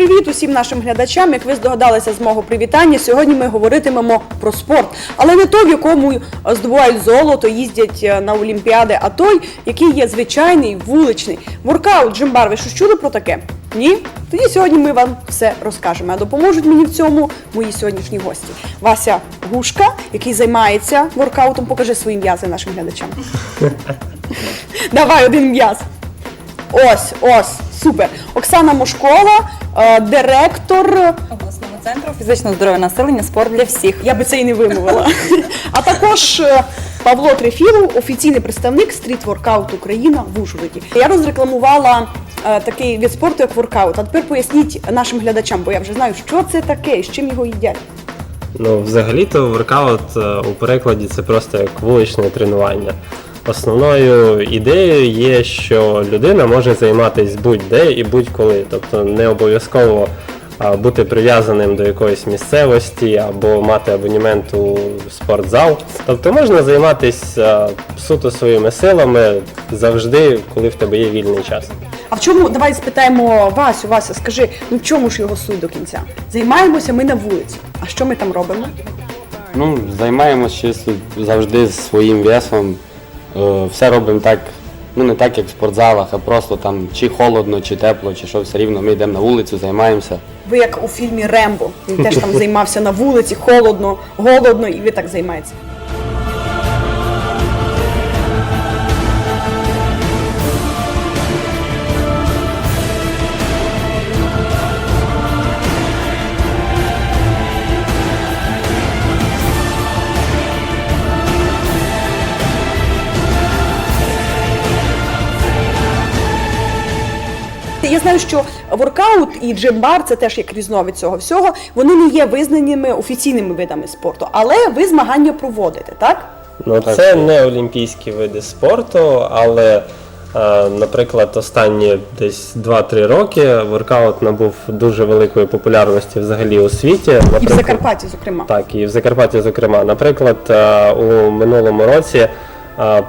Привіт усім нашим глядачам. Як ви здогадалися з мого привітання, сьогодні ми говоритимемо про спорт, але не той, в якому е, здобувають золото, їздять е, на олімпіади, а той, який є звичайний, вуличний. Воркаут, джимбар. Ви що чули про таке? Ні? Тоді сьогодні ми вам все розкажемо. А допоможуть мені в цьому мої сьогоднішні гості. Вася Гушка, який займається воркаутом. Покажи свої м'язи нашим глядачам. Давай один м'яз. Ось, ось, супер. Оксана Мошкова, е, директор. обласного центру фізичного здоров'я населення спорт для всіх. Я би це і не вимовила. А також е, Павло Трефілов, офіційний представник стріт воркаут Україна в Ужгороді. Я розрекламувала е, такий від спорту, як воркаут. А тепер поясніть нашим глядачам, бо я вже знаю, що це таке і з чим його їдять. Ну, взагалі-то воркаут е, у перекладі це просто як вуличне тренування. Основною ідеєю є, що людина може займатися будь-де і будь-коли. Тобто не обов'язково бути прив'язаним до якоїсь місцевості або мати абонемент у спортзал. Тобто можна займатися суто своїми силами завжди, коли в тебе є вільний час. А в чому давай спитаємо Васю, Вася, скажи, ну в чому ж його суть до кінця? Займаємося ми на вулиці. А що ми там робимо? Ну, займаємось чисто завжди своїм весом. Е, Все робимо так, ну не так, як в спортзалах, а просто там чи холодно, чи тепло, чи що все рівно. Ми йдемо на вулицю, займаємося. Ви як у фільмі Рембо. Він теж там займався на вулиці, холодно, голодно, і ви так займаєтеся. Я знаю, що воркаут і джимбар це теж як різновид цього всього. Вони не є визнаними офіційними видами спорту, але ви змагання проводите, так? Ну, Так. це не олімпійські види спорту, але, е, наприклад, останні десь 2-3 роки воркаут набув дуже великої популярності взагалі у світі. І в Наприклад, Закарпатті, зокрема. Так, і в Закарпатті, зокрема. Наприклад, е, у минулому році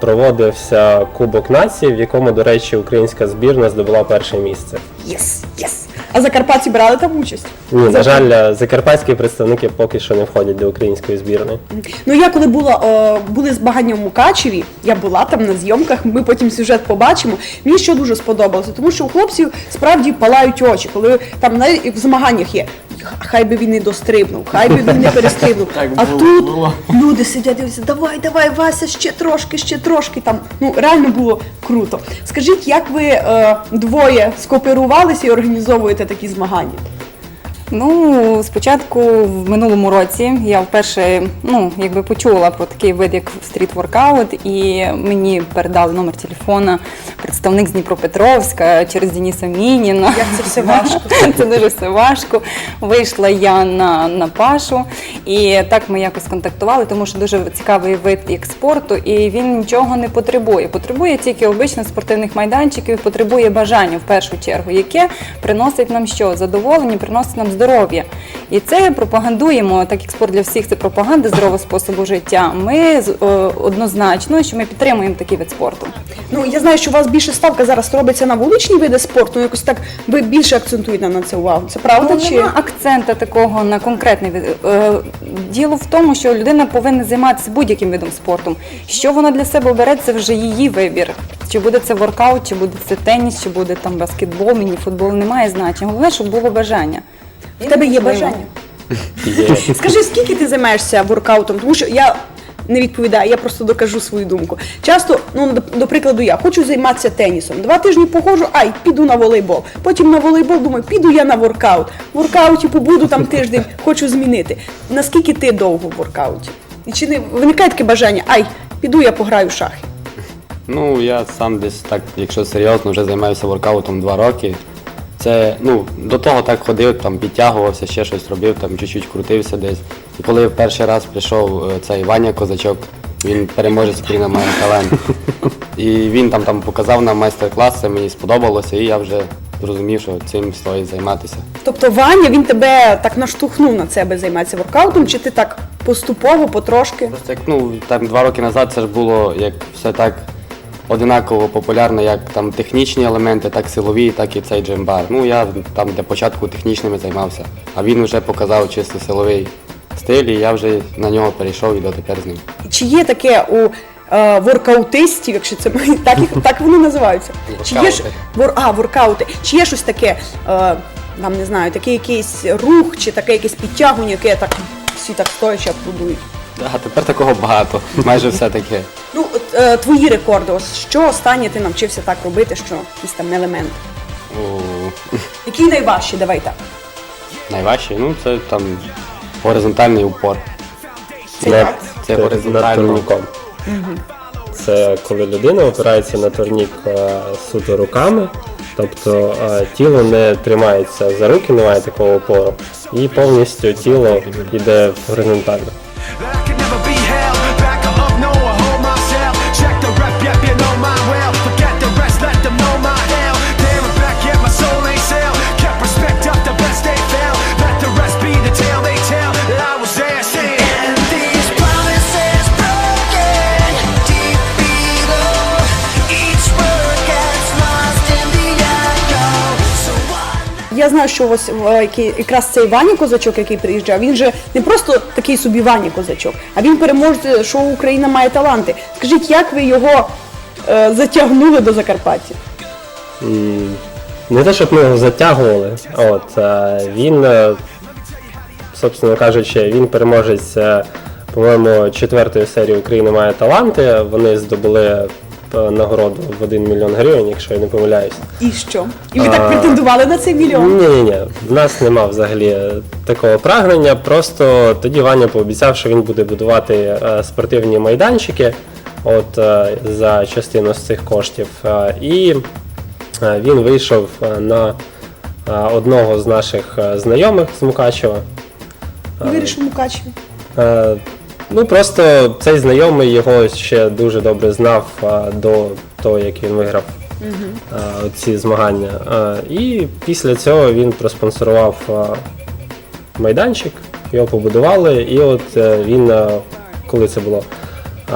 проводився Кубок націй, в якому, до речі, українська збірна здобула перше місце. Єс, єс. А Закарпатті брали там участь? Ні, на жаль, е, закарпатські представники поки що не входять до української збірної. Ну я коли була е, були змагання в Мукачеві, я була там на зйомках. Ми потім сюжет побачимо. Мені що дуже сподобалося, тому що у хлопців справді палають очі, коли там навіть в змаганнях є. Хай би він не дострибнув, хай би він не перестрибнув. а тут люди сидять дивляться, давай, давай, Вася, ще трошки, ще трошки. Там ну реально було круто. Скажіть, як ви е, двоє скооперувалися і організовуєте такі змагання? Ну, спочатку в минулому році я вперше ну, якби почула про такий вид, як стріт-воркаут, і мені передали номер телефона представник з Дніпропетровська через Дениса Мініна. Як це все важко. Це дуже все важко. Вийшла я на, на Пашу, і так ми якось контактували, тому що дуже цікавий вид як спорту, і він нічого не потребує. Потребує тільки обичних спортивних майданчиків, потребує бажання в першу чергу, яке приносить нам що? Задоволення, приносить нам здоров'я. І це пропагандуємо, так як спорт для всіх це пропаганда здорового способу життя. Ми о, однозначно, що ми підтримуємо такий вид спорту. Ну я знаю, що у вас більше ставка зараз робиться на вуличні види спорту. Ну якось так ви більше акцентуєте на це увагу. Це правда Ну, чи нема акцента такого на конкретний вид. Е, Діло в тому, що людина повинна займатися будь-яким видом спорту. Що вона для себе обере, це вже її вибір. Чи буде це воркаут, чи буде це теніс, чи буде там баскетбол, міні-футбол, немає значення. Головне, щоб було бажання. В тебе є бажання? Є. Скажи, скільки ти займаєшся воркаутом? Тому що я не відповідаю, я просто докажу свою думку. Часто, ну до, до прикладу, я хочу займатися тенісом. Два тижні походжу, ай, піду на волейбол. Потім на волейбол думаю, піду я на воркаут. В воркауті побуду там тиждень, хочу змінити. Наскільки ти довго в воркауті? І чи не виникає таке бажання, ай, піду я пограю в шахи? Ну, я сам десь так, якщо серйозно, вже займаюся воркаутом два роки. Це, ну, до того так ходив, там підтягувався, ще щось робив, там чуть-чуть крутився десь. І коли в перший раз прийшов е, цей Ваня Козачок, він переможець, який на має талант. І він там, там показав нам майстер-клас, це мені сподобалося, і я вже зрозумів, що цим стоїть займатися. Тобто Ваня він тебе так наштовхнув на себе займатися воркаутом, чи ти так поступово, потрошки? Просто як ну там два роки назад це ж було як все так одинаково популярна як там технічні елементи, так силові, так і цей джембар. Ну я там для початку технічними займався, а він вже показав чисто силовий стиль, і я вже на нього перейшов і дотепер з ним. Чи є таке у е, воркаутистів, якщо це так, їх- так вони називаються? Чи є ж вор, а, воркаути? Чи є щось таке, е, там не знаю, такий якийсь рух, чи таке якесь підтягування, яке так всі так стоячи аплодують? А тепер такого багато, майже все таке. Ну, от, е, твої рекорди, ось що останнє ти навчився так робити, що якийсь там елемент? О, Який найважчий, давай так. найважче, ну це там горизонтальний упор. Це Над- як? Це над горизонтально. турніком. Це коли людина опирається на турнік е, суто руками, тобто е, тіло не тримається за руки, немає такого опору, і повністю тіло йде горизонтально. Я знаю, що ось е, який- якраз цей Ваня Козачок, який приїжджав, він же не просто такий собі Ваня Козачок, а він переможець шоу Україна має таланти. Скажіть, як ви його е, затягнули до Закарпаття? Не те, щоб ми його затягували, от е, він, е, собственно кажучи, він переможець, е, по-моєму, четвертої серії Україна має таланти. Вони здобули нагороду в 1 мільйон гривень, якщо я не помиляюсь. І що? І ви так претендували на цей мільйон? Ні, ні, ні. В нас нема взагалі такого прагнення. Просто тоді Ваня пообіцяв, що він буде будувати е, спортивні майданчики от, е, за частину з цих коштів. Е, І е, він вийшов е, на е, одного з наших е, знайомих з Мукачева. І вирішив Мукачеві. Ну просто цей знайомий його ще дуже добре знав е, до того, як він виграв е, ці змагання. Е, І після цього він проспонсорував е, майданчик, його побудували, і от е, він, е, коли це було е,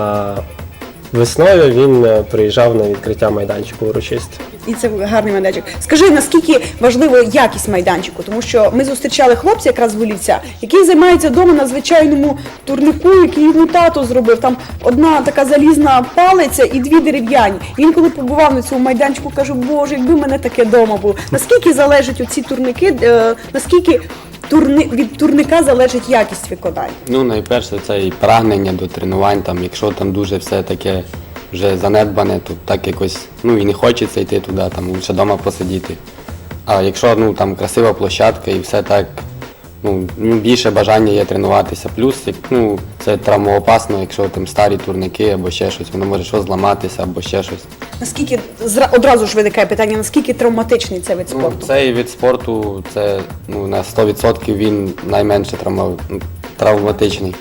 весною, він е, приїжджав на відкриття майданчику урочисте. І це гарний майданчик. Скажи, наскільки важлива якість майданчику? Тому що ми зустрічали хлопця якраз з Волівця, який займається вдома на звичайному турнику, який йому тато зробив. Там одна така залізна палиця і дві дерев'яні. Він коли побував на цьому майданчику, каже, боже, якби мене таке вдома було. Наскільки залежать оці турники, е, наскільки турни, від турника залежить якість виконання? Ну, найперше, це і прагнення до тренувань. Там, якщо там дуже все таке вже занедбане, то так якось ну і не хочеться йти туди, там лише вдома посидіти. А якщо ну там красива площадка і все так, ну ну, більше бажання є тренуватися. Плюс ну, це травмоопасно, якщо там старі турники або ще щось, воно може щось зламатися або ще щось. Наскільки одразу ж виникає питання, наскільки травматичний цей вид Ну, спорту? цей вид спорту це ну, на 100% він найменше травма- травматичний.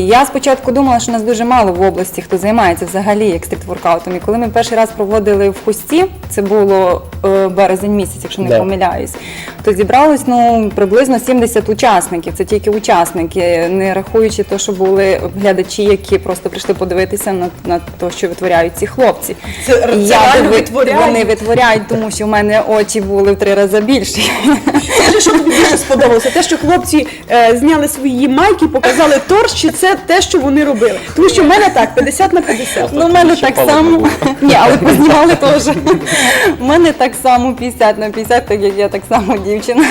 Я спочатку думала, що нас дуже мало в області, хто займається взагалі екстрит-воркаутом. І коли ми перший раз проводили в Хусті, це було е, березень місяць, якщо не Да. помиляюсь, то зібралось ну приблизно 70 учасників. Це тільки учасники, не рахуючи те, що були глядачі, які просто прийшли подивитися на, на те, що витворяють ці хлопці. Це- я диви- витворяють? Вони витворяють, тому що в мене очі були в три рази більші. Скажи, що тобі більше сподобалося? Те, що хлопці е, зняли свої майки, показали торс, чи це те, що вони робили? Тому що в мене так, 50 на 50. Ну, в мене так само. Ні, але познімали теж. У мене так само 50 на 50, так як я так само дівчина.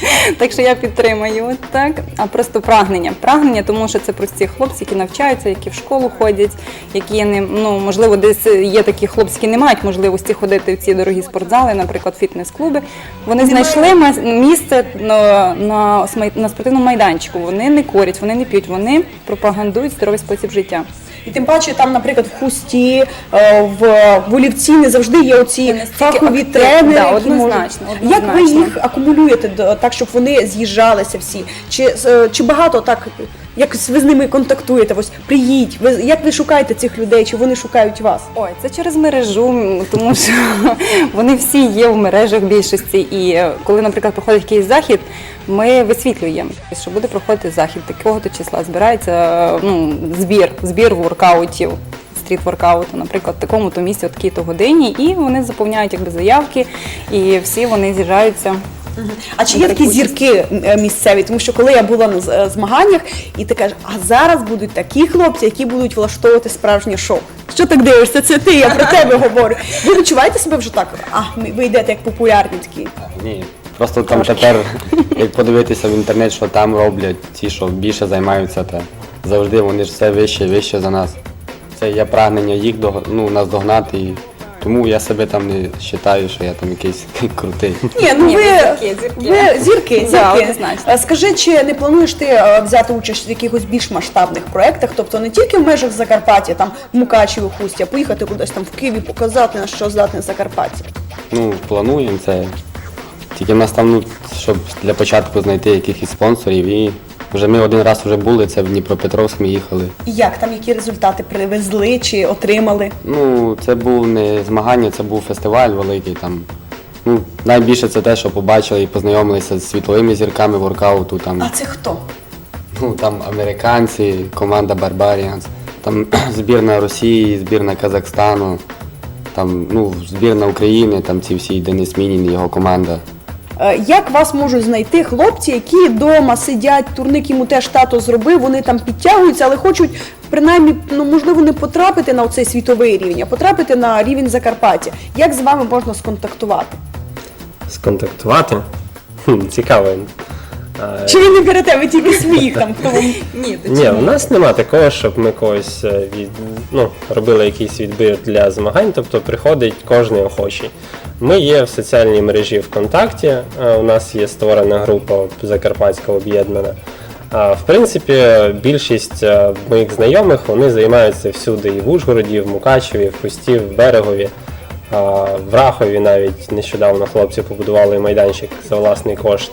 Так що я підтримую так. А просто прагнення. Прагнення, тому що це прості хлопці, які навчаються, які в школу ходять, які не ну можливо, десь є такі хлопці, які не мають можливості ходити в ці дорогі спортзали, наприклад, фітнес-клуби. Вони знайшли місце на, на, на спортивному майданчику. Вони не курять, вони не п'ють, вони пропагандують здоровий спосіб життя. І тим паче там, наприклад, в хусті, е, в олівці не завжди є оці фахові тренери. да, однозначно, однозначно, Як ви їх акумулюєте так, щоб вони з'їжджалися всі? Чи, е, чи багато так, якось ви з ними контактуєте? Ось приїдь, ви як ви шукаєте цих людей, чи вони шукають вас? Ой, це через мережу, тому що вони всі є в мережах більшості. І е, коли, наприклад, проходить якийсь захід, ми висвітлюємо, що буде проходити захід такого-то числа. Збирається е, ну, збір, збір воркаутів. стріт-воркауту, наприклад, в такому-то місці, в такій-то годині, і вони заповняють якби заявки, і всі вони з'їжджаються. А чи є такі зірки е, місцеві? Тому що коли я була на з- е, змаганнях, і ти кажеш, а зараз будуть такі хлопці, які будуть влаштовувати справжнє шоу. Що так дивишся? Це ти, я про тебе говорю. Ви відчуваєте себе вже так? А, ми- ви йдете як популярні такі. Ні. Просто там тепер, як подивитися в інтернет, що там роблять, ті, що більше займаються, то завжди вони ж все вище і вище за нас. Це є прагнення їх дог- ну, нас догнати. І тому я себе там не вважаю, що я там якийсь крутий. Ні, ну Ні, ви ви зірки, зірки. ви зірки, Да, зірки. однозначно. Е, Скажи, чи не плануєш ти е, взяти участь в якихось більш масштабних проєктах, тобто не тільки в межах Закарпаття, там в Мукачеві, Хусті, а поїхати кудись там в Києві, показати на що здатне Закарпаття? Ну, плануємо це. Тільки в нас там, ну, щоб для початку знайти якихось спонсорів. І вже ми один раз вже були, це в Дніпропетровськ ми їхали. І як там які результати привезли чи отримали? Ну, це був не змагання, це був фестиваль великий. Там. Ну, найбільше це те, що побачили і познайомилися з світовими зірками воркауту. Там, А це хто? ну, там американці, команда Barbarians, там збірна Росії, збірна Казахстану, там, ну, збірна України, там ці всі Денис Мінін, і його команда. Е, Як вас можуть знайти хлопці, які вдома сидять, турник йому теж тато зробив, вони там підтягуються, але хочуть принаймні, ну можливо, не потрапити на цей світовий рівень, а потрапити на рівень Закарпаття. Як з вами можна сконтактувати? Сконтактувати? Хм, цікаво. Чи ви не берете ви тільки своїх там? Хто вам... Ні, Ні, у нас нема такого, щоб ми когось е, від, ну, робили якийсь відбір для змагань, тобто приходить кожен охочий. Ми є в соціальній мережі ВКонтакті, е, у нас є створена група Закарпатська об'єднана. А в принципі, більшість е, моїх знайомих вони займаються всюди і в Ужгороді, і в Мукачеві, і в Хусті, в Берегові. А, В Рахові навіть нещодавно хлопці побудували майданчик за власний кошт.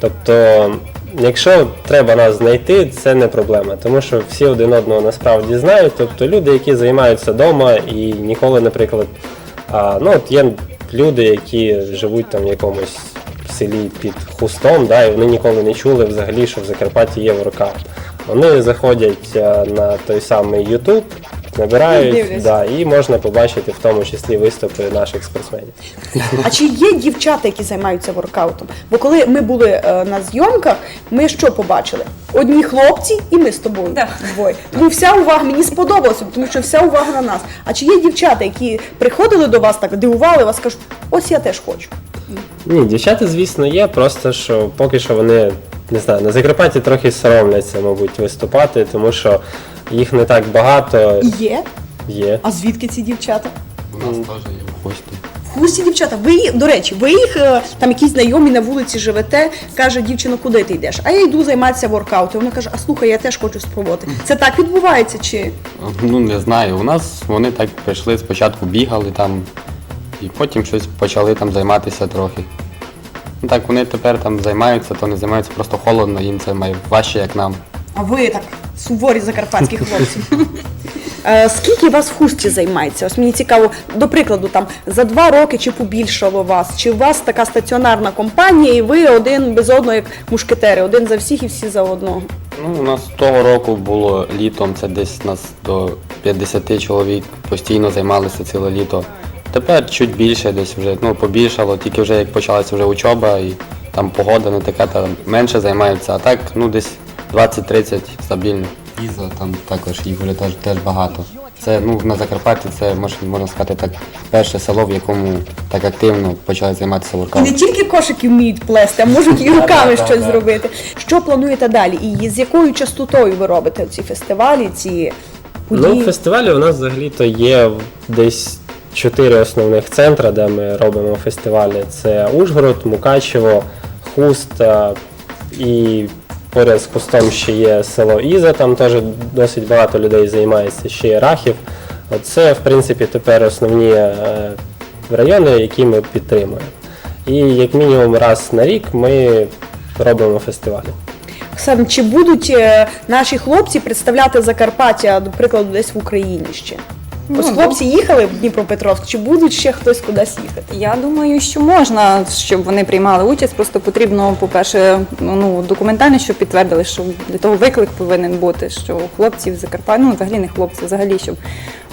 Тобто, якщо треба нас знайти, це не проблема, тому що всі один одного насправді знають. Тобто люди, які займаються вдома і ніколи, наприклад, а, ну от є люди, які живуть там в якомусь селі під хустом, да, і вони ніколи не чули взагалі, що в Закарпатті є воркаут. Вони заходять на той самий YouTube, набирають, да, і можна побачити в тому числі виступи наших спортсменів. А чи є дівчата, які займаються воркаутом? Бо коли ми були е, на зйомках, ми що побачили? Одні хлопці, і ми з тобою Да. двоє. Тому вся увага мені сподобалося, тому що вся увага на нас. А чи є дівчата, які приходили до вас так, дивували вас, кажуть, ось я теж хочу. Ні, дівчата, звісно, є, просто що поки що вони не знаю, на Закарпатті трохи соромляться, мабуть, виступати, тому що їх не так багато Є. є. А звідки ці дівчата? У нас теж є в гості. В Хусті дівчата, ви до речі, ви їх е, там якісь знайомі на вулиці живете, каже дівчина, куди ти йдеш? А я йду займатися воркаутом. Вона каже, а слухай, я теж хочу спробувати. Це так відбувається чи Ну, не знаю. У нас вони так прийшли, спочатку бігали там, і потім щось почали там займатися трохи. Ну так, вони тепер там займаються, то не займаються, просто холодно, їм це має важче, як нам. А ви так суворі закарпатські хлопці. Е, Скільки вас в хусті займається? Ось мені цікаво, до прикладу, там за два роки чи побільшало вас? Чи у вас така стаціонарна компанія, і ви один без одного, як мушкетери, один за всіх і всі за одного? Ну, у нас того року було літом, це десь нас до 50 чоловік постійно займалися ціле літо. Тепер чуть більше, десь вже ну, побільшало, тільки вже як почалася вже учоба і там погода не така, там менше займаються, а так ну десь 20-30 стабільно. Іза там також Ігоря теж, теж багато. Це ну на Закарпатті це можна, можна сказати так перше село, в якому так активно почали займатися І не воркаутом. тільки кошики вміють плести, а можуть і руками Да-да-да-да. щось зробити. Що плануєте далі? І з якою частотою ви робите ці фестивалі, ці Ну, події? фестивалі у нас взагалі-то є десь чотири основних центри, де ми робимо фестивалі. Це Ужгород, Мукачево, Хуст е, і поряд з Хустом ще є село Іза, там теж досить багато людей займається, ще є Рахів. Це, в принципі, тепер основні е, райони, які ми підтримуємо. І як мінімум раз на рік ми робимо фестивалі. Оксана, чи будуть е, наші хлопці представляти Закарпаття, до прикладу, десь в Україні ще? Ну, Ось хлопці їхали в Дніпропетровськ, чи будуть ще хтось кудись їхати? Я думаю, що можна, щоб вони приймали участь. Просто потрібно, по-перше, ну документально, щоб підтвердили, що для того виклик повинен бути, що у хлопців з Закарпаття, ну взагалі не хлопці, взагалі, щоб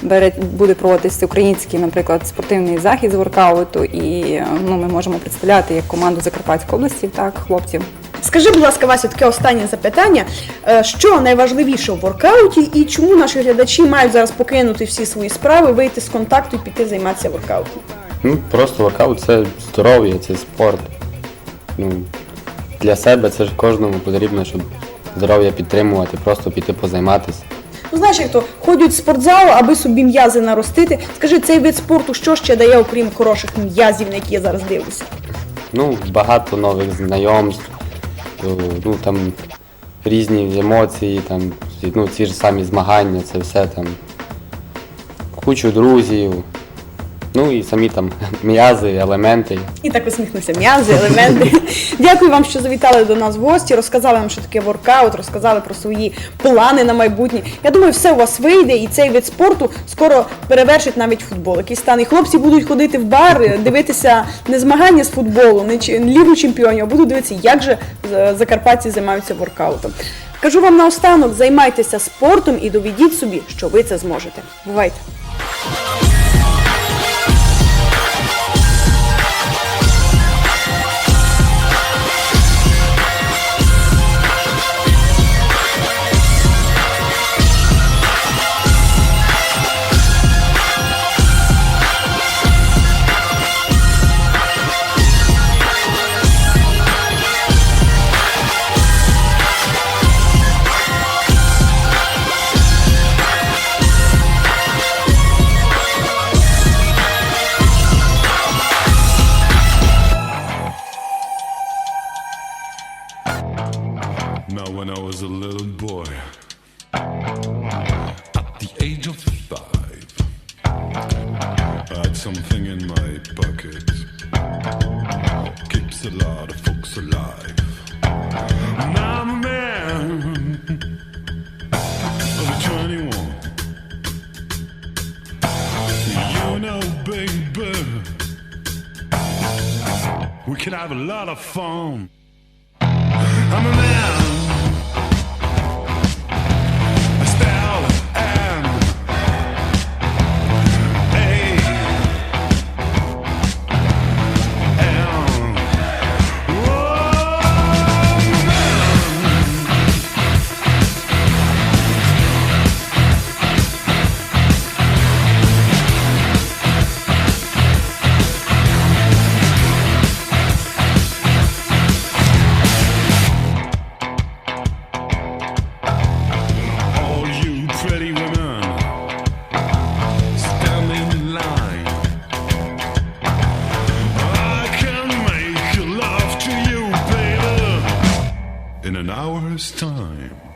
бере буде проводитися український, наприклад, спортивний захід з воркауту, і ну ми можемо представляти як команду Закарпатської області, так хлопців. Скажи, будь ласка, Васю, таке останнє запитання. Е, Що найважливіше в воркауті і чому наші глядачі мають зараз покинути всі свої справи, вийти з контакту і піти займатися воркаутом? Ну, просто воркаут це здоров'я, це спорт. Ну, для себе це ж кожному потрібно, щоб здоров'я підтримувати, просто піти позайматися. Ну, знаєш, як то ходять в спортзал, аби собі м'язи наростити. Скажи, цей вид спорту що ще дає, окрім хороших м'язів, на які я зараз дивлюся? Ну, багато нових знайомств, е, ну там різні емоції, там, ну, ці ж самі змагання, це все там. Кучу друзів, ну і самі там м'язи, елементи. І так усміхнувся м'язи, елементи. Дякую вам, що завітали до нас в гості, розказали нам, що таке воркаут, розказали про свої плани на майбутнє. Я думаю, все у вас вийде, і цей вид спорту скоро перевершить навіть футбол. Який стане. І хлопці будуть ходити в бар, дивитися не змагання з футболу, не лігу чемпіонів, а будуть дивитися, як же е, закарпатці займаються воркаутом. Кажу вам наостанок, займайтеся спортом і доведіть собі, що ви це зможете. Бувайте! Now, when I was a little boy, at the age of five, I had something in my pocket. Keeps a lot of folks alive. Now I'm a man of 21. You know, baby, we can have a lot of fun. I'm a man first time.